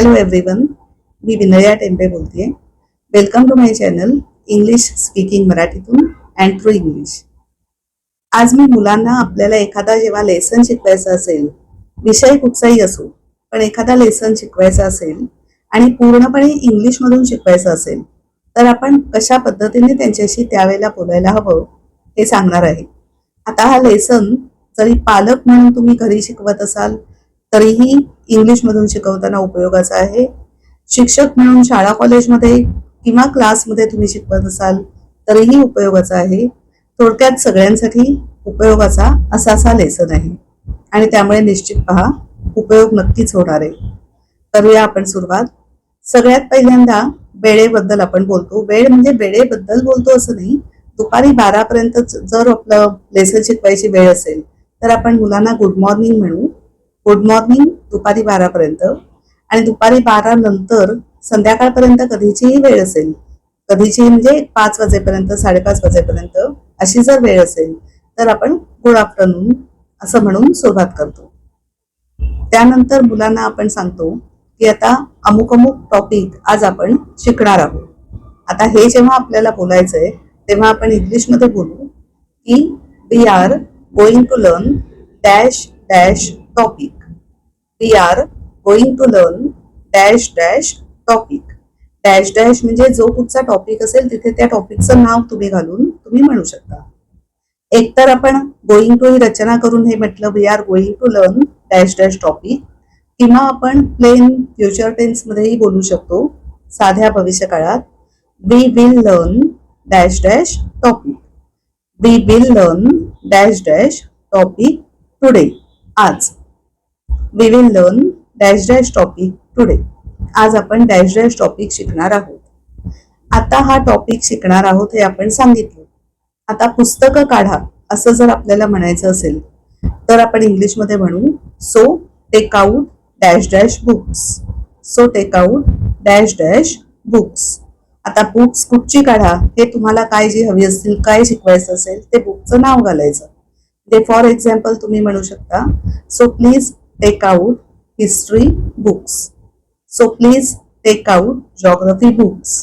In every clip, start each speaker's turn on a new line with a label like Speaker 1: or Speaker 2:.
Speaker 1: Hello everyone मी विनया टेंबे बोलतेय. Welcome to my channel English speaking मराठीतून and through English आज मी मुलांना आपल्याला एखादा जेव्हा लेसन शिकवायचा असेल विषय कुठचाही असो पण एखादा लेसन शिकवायचा असेल आणि पूर्णपणे इंग्लिशमधून शिकवायचं असेल तर आपण कशा पद्धतीने त्यांच्याशी त्यावेळेला बोलायला हवं हे सांगणार आहे. आता हा लेसन जरी पालक म्हणून तुम्ही घरी शिकवत असाल तरीही इंग्लिशमधून शिकवताना उपयोगाचा आहे. शिक्षक म्हणून शाळा कॉलेजमध्ये किंवा क्लासमध्ये तुम्ही शिकवत असाल तरीही उपयोगाचा आहे. थोडक्यात सगळ्यांसाठी उपयोगाचा असा असा लेसन आहे. आणि त्यामुळे निश्चित पहा उपयोग नक्कीच होणार आहे. करूया आपण सुरुवात. सगळ्यात पहिल्यांदा वेळेबद्दल आपण बोलतो. वेळ म्हणजे वेळेबद्दल बोलतो असं नाही. दुपारी बारापर्यंत जर आपलं लेसन शिकवायची वेळ असेल तर आपण मुलांना गुड मॉर्निंग म्हणू. गुड मॉर्निंग दुपारी बारापर्यंत. आणि दुपारी बारा नंतर संध्याकाळपर्यंत कधीचीही वेळ असेल कधीचीही म्हणजे पाच वाजेपर्यंत साडेपाच वाजेपर्यंत अशी जर वेळ असेल तर आपण गुड आफ्टरनून असं म्हणून सुरुवात करतो. त्यानंतर मुलांना आपण सांगतो की आता अमुक अमुक टॉपिक आज आपण शिकणार आहोत. आता हे जेव्हा आपल्याला बोलायचंय तेव्हा आपण इंग्लिशमध्ये बोलू की we are going to learn dash dash topic We are going to learn dash dash topic dash dash म्हणजे जो कुठचा टॉपिक असेल तिथे त्या टॉपिकचं नाव तुम्ही घालून तुम्ही म्हणू शकता. एकतर आपण गोइंग टू ही रचना करून हे म्हटलं we are going to learn dash dash topic किंवा आपण प्लेन फ्युचर टेन्समध्येही बोलू शकतो साध्या भविष्य काळात. We will learn dash dash topic we will learn dash dash topic today आज. We will learn dash dash topic today आज आपण डॅश डॅश टॉपिक शिकणार आहोत. आता हा टॉपिक शिकणार आहोत हे आपण सांगितलं. आता पुस्तकं काढा असं जर आपल्याला म्हणायचं असेल तर आपण इंग्लिशमध्ये म्हणू so take out dash dash books so take out dash dash books आता बुक्स कुठची काढा हे तुम्हाला काय जी हवी असतील काय शिकवायचं असेल ते बुकचं नाव घालायचं. ते फॉर एक्झाम्पल तुम्ही म्हणू शकता so please take out history books so please take out geography books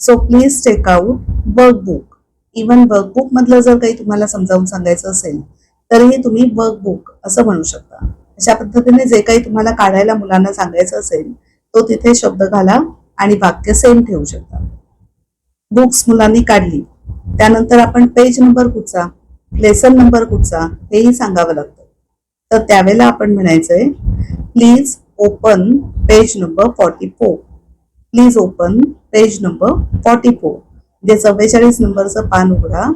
Speaker 1: so please take out workbook even workbook मधलं जर काही तुम्हाला समजावून सांगायचं असेल तरीही तुम्ही वर्कबुक असं म्हणू शकता. अशा पद्धतीने जे काही तुम्हाला काढायला मुलांना सांगायचं असेल तो तिथे शब्द घाला आणि वाक्य सेम ठेवू शकता. बुक्स मुलांनी काढली. त्यानंतर आपण पेज नंबर कुठचा लेसन नंबर कुठचा हेही सांगावं लागतं. तर त्यावेळेला आपण म्हणायचंय please open page number forty four please open page number forty four म्हणजे चव्वेचाळीस नंबरचं पान उघडा.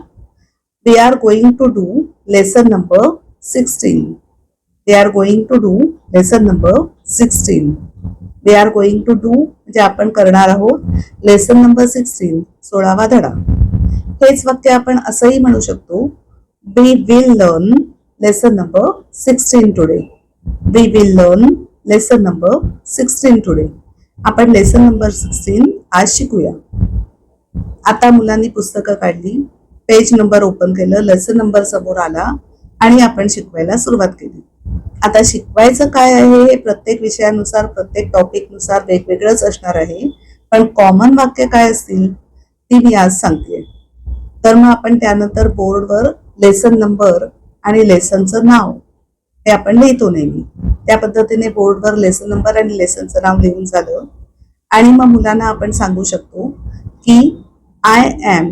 Speaker 1: We are going to do lesson number sixteen we are going to do lesson number sixteen we are going to do म्हणजे आपण करणार आहोत lesson number sixteen सोळावा धडा. हेच वाक्य आपण असंही म्हणू शकतो we will learn lesson number sixteen today. We will learn lesson number sixteen today. आपण लेसन नंबर सिक्स्टीन आज शिकूया. आता मुलांनी पुस्तकं काढली पेज नंबर ओपन केलं लेसन नंबर समोर आला आणि आपण शिकवायला सुरुवात केली. आता शिकवायचं काय आहे? हे प्रत्येक विषयानुसार प्रत्येक टॉपिकनुसार वेगवेगळंच असणार आहे. पण कॉमन वाक्य काय असतील? ती मी आज सांगते तर मग आपण त्यानंतर बोर्डवर लेसन नंबर आणि लेसनचं नाव. हे आपण लिहितो नेहमी. त्या पद्धतीने बोर्डवर लेसन नंबर आणि लेसनचं नाव लिहून झालं. आणि मग मुलांना आपण सांगू शकतो की I am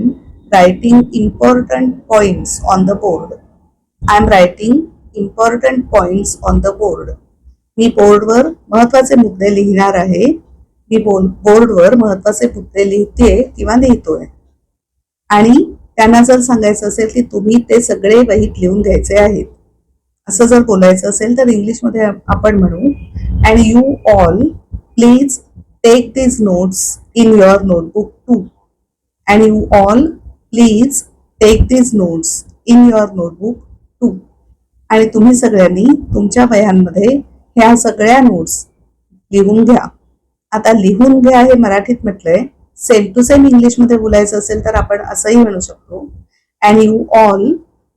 Speaker 1: writing important points on the board I am writing important points on the board मी बोर्डवर महत्त्वाचे मुद्दे लिहिणार आहे. मी बोल बोर्डवर महत्त्वाचे मुद्दे लिहिते किंवा लिहितोय. आणि त्यांना जर सांगायचं असेल की तुम्ही ते सगळे वहीत लिहून घ्यायचे आहेत असं जर बोलायचं असेल तर इंग्लिशमध्ये आपण म्हणू and you all please take these notes in your notebook too and you all please take these notes in your notebook too आणि तुम्ही सगळ्यांनी तुमच्या वह्यांमध्ये ह्या सगळ्या नोट्स लिहून घ्या. आता लिहून घ्या हे मराठीत म्हटलंय सेम टू सेम इंग्लिशमध्ये बोलायचं असेल तर आपण असंही म्हणू शकतो. And you all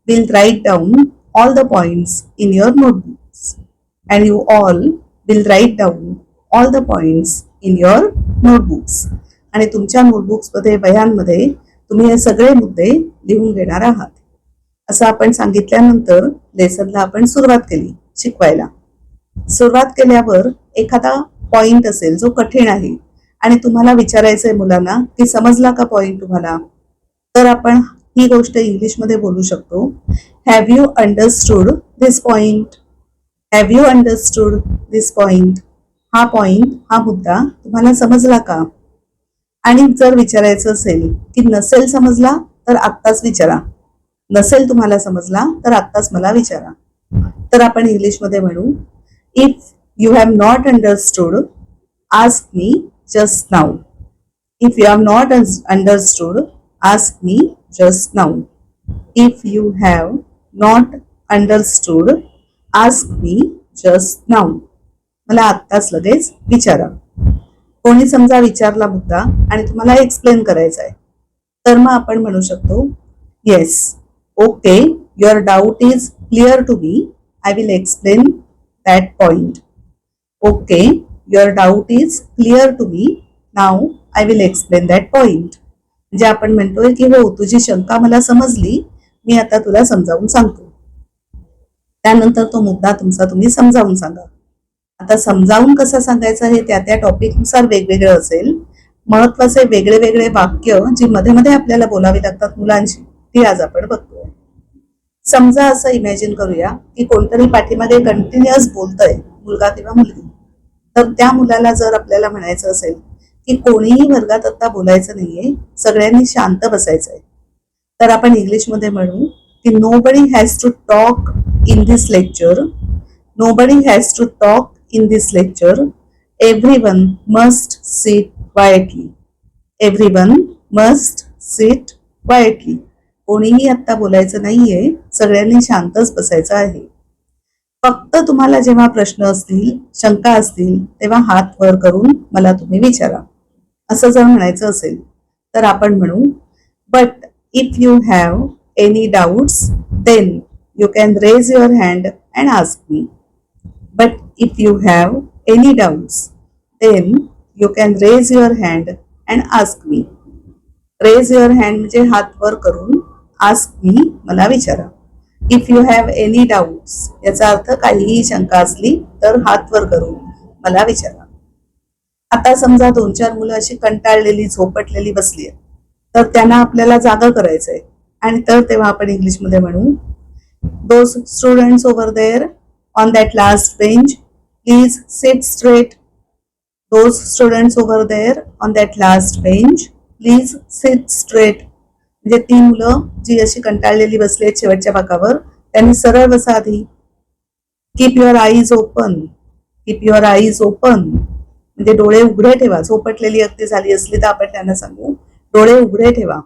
Speaker 1: will write down all the points in your notebooks and you all will write down all the points in your notebooks आणि तुमच्या नोटबुक्समध्ये वह्यांमध्ये तुम्ही हे सगळे मुद्दे लिहून घेणार आहात. असं आपण सांगितल्यानंतर लेसनला आपण सुरुवात केली शिकवायला. सुरुवात केल्यावर एखादा पॉइंट असेल जो कठीण आहे आणि तुम्हाला विचारायचंय मुलांना की समजला का पॉइंट तुम्हाला? तर आपण ही गोष्ट इंग्लिशमध्ये बोलू शकतो. Have you understood this point have you understood this point हा पॉइंट हा मुद्दा तुम्हाला समजला का? आणि जर विचारायचं असेल की नसेल समजला तर आत्ताच विचारा. नसेल तुम्हाला समजला तर आत्ताच मला विचारा. तर आपण इंग्लिशमध्ये म्हणू if you have not understood ask me just now if you have not understood ask me just now if you have not understood ask me just now मला आत्ताच लगेच विचारा. कोणी समजा विचारला मुद्दा आणि तुम्हाला एक्सप्लेन करायचा आहे तर मग आपण म्हणू शकतो yes okay your doubt is clear to me I will explain that point okay your doubt is clear to me now I will explain that point म्हणजे आपण म्हणतोय की हो तुझी शंका मला समजली. मी आता तुला समजावून सांगतो. त्यानंतर तो मुद्दा तुमचा तुम्ही समजावून सांगा. आता समजावून कसं सांगायचं हे त्या त्या टॉपिकनुसार वेगवेगळं असेल. महत्त्वाचे वेगळे वेगळे वाक्य जी मध्ये मध्ये आपल्याला बोलावी लागतात मुलांची ती आज आपण बघतोय. समजा असं इमॅजिन करूया की कोणतरी पाठीमागे कंटिन्युअस बोलतय मुलगा किंवा मुलगी. तर त्या मुलाला जर आपल्याला म्हणायचं असेल की कोणीही वर्गात आता बोलायचं नाहीये सगळ्यांनी शांत बसायचं आहे तर आपण इंग्लिशमध्ये म्हणू की nobody has to talk in this lecture nobody has to talk in this lecture everyone must sit quietly everyone must sit quietly कोणीही आता बोलायचं नाहीये सगळ्यांनी शांतच बसायचं आहे. फक्त तुम्हाला जेव्हा प्रश्न असतील शंका असतील तेव्हा हात वर करून मला तुम्ही विचारा. असं जर म्हणायचं असेल तर आपण म्हणू but if you have any doubts then you can raise your hand and ask me but if you have any doubts then you can raise your hand and ask me raise your hand म्हणजे हात वर करून ask me मला विचारा. If you have any doubts याचा अर्थ काहीही शंका असली तर हात वर करून मला विचारा. आता समजा दोन चार मुलं अशी कंटाळलेली झोपटलेली बसली आहेत तर त्यांना आपल्याला जागा करायचंय. आणि तर तेव्हा आपण इंग्लिशमध्ये म्हणू those students over there on that last bench please sit straight those students over there on that last bench please sit straight म्हणजे ती मुलं जी अशी कंटाळलेली बसली आहेत शेवटच्या भागावर त्यांनी सरळ बसा आधी. Keep your eyes open keep your eyes open म्हणजे डोळे उघडे ठेवा. झोपटलेली अगदी झाली असली तर आपण त्यांना सांगू डोळे उघडे ठेवा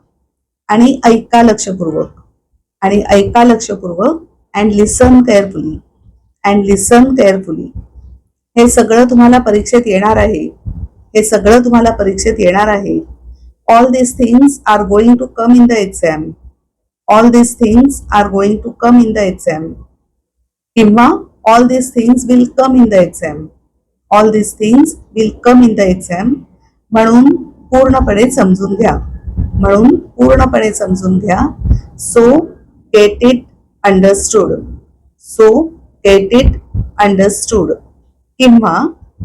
Speaker 1: आणि ऐका लक्षपूर्वक. आणि ऐका लक्षपूर्वक and listen carefully and listen carefully हे सगळं तुम्हाला परीक्षेत येणार आहे. हे सगळं तुम्हाला परीक्षेत येणार आहे. All these things are going to come in the exam all these things are going to come in the exam किंवा all these things will come in the exam all these things will come in the exam म्हणून पूर्णपणे समजून घ्या म्हणून पूर्णपणे समजून घ्या so get it understood so get it understood किंवा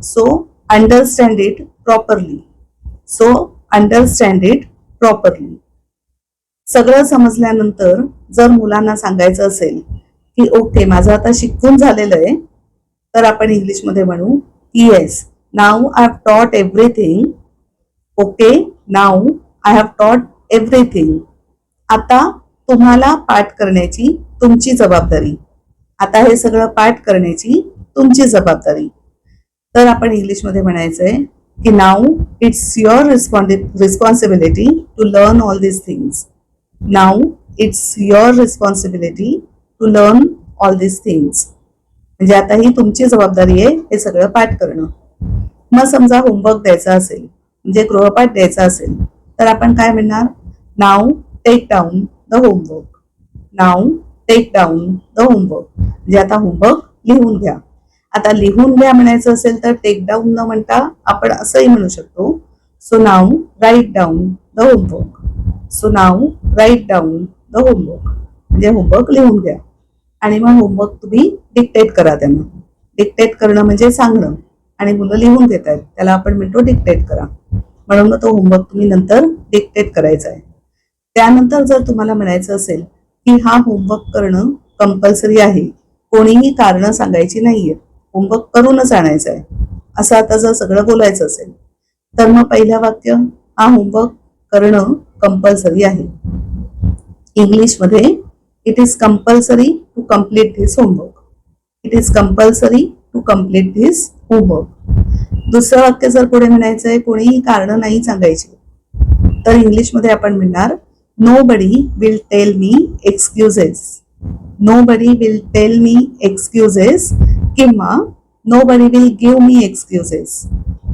Speaker 1: so understand it properly so understand it properly सगळं समजल्यानंतर जर मुलांना सांगायचं असेल की ओके माझं आता शिकवून झालेलं आहे तर आपण इंग्लिशमध्ये म्हणू की yes now I have taught everything okay now I have taught everything आता तुम्हाला पाठ करण्याची तुमची जबाबदारी. आता हे सगळं पाठ करण्याची तुमची जबाबदारी. तर आपण इंग्लिशमध्ये म्हणायचंय की now it's respons- responsibility to learn all these things now it's your responsibility to learn all these things म्हणजे आता ही तुमची जबाबदारी आहे हे सगळं पाठ करणं. मग समजा होमवर्क द्यायचा असेल म्हणजे गृहपाठ द्यायचा असेल तर आपण काय म्हणणार? Now take down the homework now take down the homework म्हणजे आता होमवर्क लिहून घ्या. आता लिहून घ्या म्हणायचं असेल तर टेक डाऊन न म्हणता आपण असंही म्हणू शकतो. So now write down the homework so now write down the homework म्हणजे होमवर्क लिहून घ्या. आणि मग होमवर्क तुम्ही डिक्टेट करा त्यांना. डिक्टेट करणं म्हणजे सांगणं. आणि मुलं लिहून घेत आहेत. त्याला आपण म्हणतो डिक्टेट करा. म्हणून मग तो होमवर्क तुम्ही नंतर डिक्टेट करायचा आहे. त्यानंतर जर तुम्हाला म्हणायचं असेल की हा होमवर्क करणं कंपल्सरी आहे. कोणीही कारणं सांगायची नाहीये. होमवर्क करूनच आणायचं आहे. असं आता जर सगळं बोलायचं असेल तर मग पहिलं वाक्य हा होमवर्क करणं कंपल्सरी आहे. इंग्लिशमध्ये it is compulsory to complete this homework it is compulsory to complete this homework दुसरं वाक्य जर पुढे म्हणायचं आहे कोणीही कारण नाही सांगायची. तर इंग्लिशमध्ये आपण म्हणणार nobody will tell me excuses nobody will tell me excuses किंवा nobody will give me excuses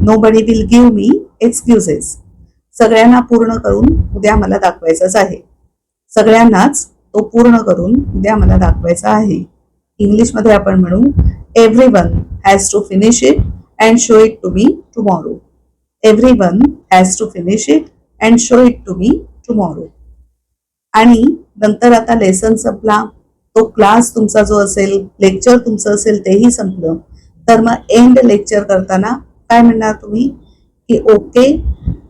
Speaker 1: nobody will give me excuses सगळ्यांना पूर्ण करून उद्या मला दाखवायचंच आहे. सगळ्यांनाच तो पूर्ण करून उद्या मला दाखवायचा आहे. इंग्लिशमध्ये आपण म्हणू everyone has to finish it and show it to me tomorrow everyone has to finish it and show it to me tomorrow आणि नंतर आता लेसन संपला. तो क्लास तुमचा जो असेल लेक्चर तुमचं असेल तेही संपलं. तर मग एंड लेक्चर करताना काय म्हणणार तुम्ही? की okay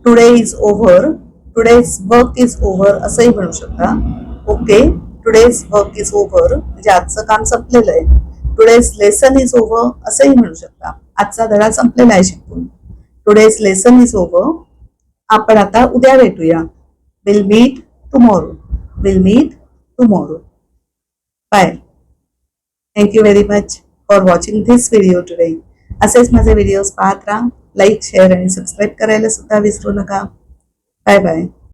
Speaker 1: today is over today's work is over असंही म्हणू शकता. Okay today's work is over म्हणजे आजचं काम संपलेलं आहे. टुडेज लेसन इज ओव्हर असंही म्हणू शकता. आजचा धडा संपलेला आहे शिकून. टुडेज लेसन इज ओव्हर आपण आता उद्या भेटूया. Will meet tomorrow will meet tomorrow bye thank you very much for watching this video today असेच माझे व्हिडिओज पाहत राहा लाईक शेअर आणि सबस्क्राईब करायला विसरू नका बाय बाय